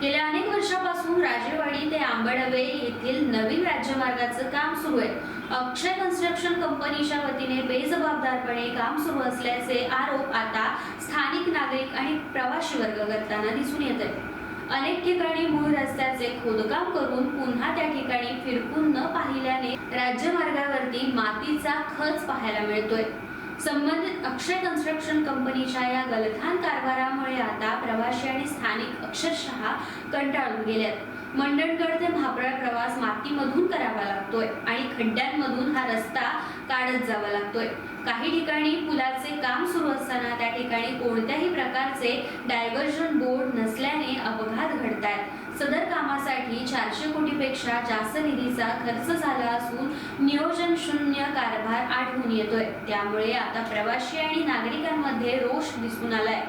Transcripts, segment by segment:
गेल्या अनेक वर्षापासून राजेवाडी ते आंबडवे येथील नवीन राज्यमार्गाचं काम सुरू आहे. अक्षय कन्स्ट्रक्शन कंपनीच्या वतीने बेजबाबदारपणे काम सुरू असल्याचे आरोप आता स्थानिक नागरिक आणि प्रवासी वर्ग करताना दिसून येत आहे अनेक ठिकाणी मूळ रस्त्याचे खोदकाम करून पुन्हा त्या ठिकाणी फिरकून न पाहिल्याने राज्यमार्गावरती मातीचा खच पाहायला मिळतोय. संबंधित अक्षय कन्स्ट्रक्शन कंपनीच्या या गलथान कारभारामुळे आता प्रवासी आणि स्थानिक अक्षरशः कंटाळून गेलेत. मंडणगड ते म्हापळा प्रवास मातीमधून करावा लागतोय आणि खड्ड्यांमधून हा रस्ता काढत जावा लागतोय. काही ठिकाणी पुलाचे काम सुरू असताना त्या ठिकाणी कोणत्याही प्रकारचे डायव्हर्जन बोर्ड नसल्याने अपघात म्हणतात सदर कामासाठी चारशे कोटीपेक्षा जास्त निधीचा खर्च झाला असून नियोजन शून्य कारभार आढळून येतोय. त्यामुळे आता प्रवासी आणि नागरिकांमध्ये रोष दिसून आलाय.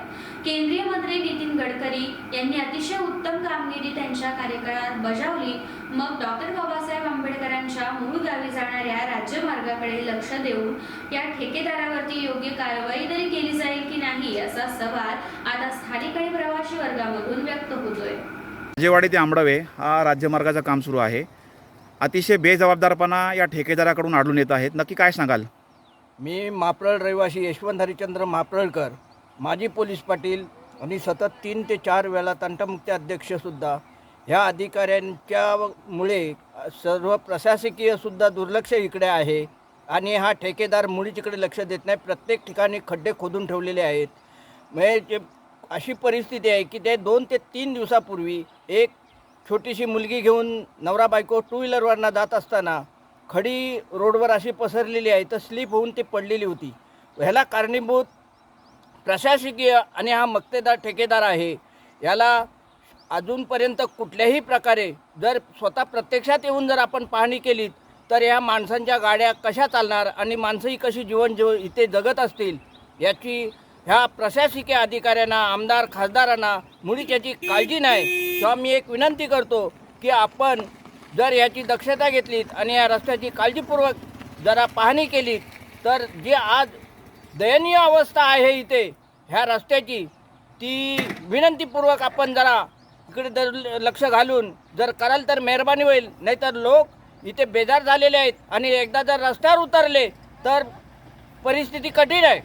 केंद्रीय मंत्री नितीन गडकरी यांनी अतिशय उत्तम कामगिरी त्यांच्या कार्यकाळात बजावली. मग डॉक्टर बाबासाहेब आंबेडकरांच्या मूळ गावी जाणाऱ्या राज्यमार्गाकडे लक्ष देऊन या ठेकेदारावरती योग्य कारवाई तरी केली जाईल की नाही असा सवाल आता स्थानिक आणि प्रवासी वर्गामधून व्यक्त होतोय. राजेवाडी ते आंबडवे हा राज्यमार्गाचं काम सुरू आहे. अतिशय बेजबाबदारपणा या ठेकेदाराकडून आढळून येत आहेत. नक्की काय सांगाल? मी मापरळ रहिवासी यशवंत हरिचंद्र मापरळकर माजी पोलीस पाटील आणि सतत तीन ते चार वेळा तंटमुक्ती अध्यक्षसुद्धा ह्या अधिकाऱ्यांच्या मुळे सर्व प्रशासकीयसुद्धा दुर्लक्ष इकडे आहे आणि हा ठेकेदार मुळीच इकडे लक्ष देत नाही. प्रत्येक ठिकाणी खड्डे खोदून ठेवलेले आहेत. म्हणजे अशी परिस्थिती आहे की ते दोन ते तीन दिवसापूर्वी एक छोटीशी मुलगी घेऊन नवरा बायको टू व्हीलरवरनं जात असताना खडी रोडवर अशी पसरलेली आहे तर स्लिप होऊन ती पडलेली होती. ह्याला कारणीभूत प्रशासकीय आणि हा मक्तेदार ठेकेदार आहे याला अजूनपर्यंत कुठल्याही प्रकारे जर स्वतः प्रत्यक्षात येऊन जर आपण पाहणी केली तर ह्या माणसांच्या गाड्या कशा चालणार आणि माणसंही कशी जीवन जीव इथे जगत असतील याची ह्या प्रशासकीय अधिकाऱ्यांना आमदार खासदारांना मुळीच याची काळजी नाही. तेव्हा मी एक विनंती करतो की आपण जर याची दक्षता घेतलीत आणि या रस्त्याची काळजीपूर्वक जरा पाहणी केली तर जी आज दयनीय अवस्था आहे इथे ह्या रस्त्याची ती विनंतीपूर्वक आपण जरा इकडे जर लक्ष घालून जर कराल तर मेहरबानी होईल नाहीतर लोक इथे बेजार झालेले आहेत आणि एकदा जर रस्त्यावर उतरले तर परिस्थिती कठीण आहे.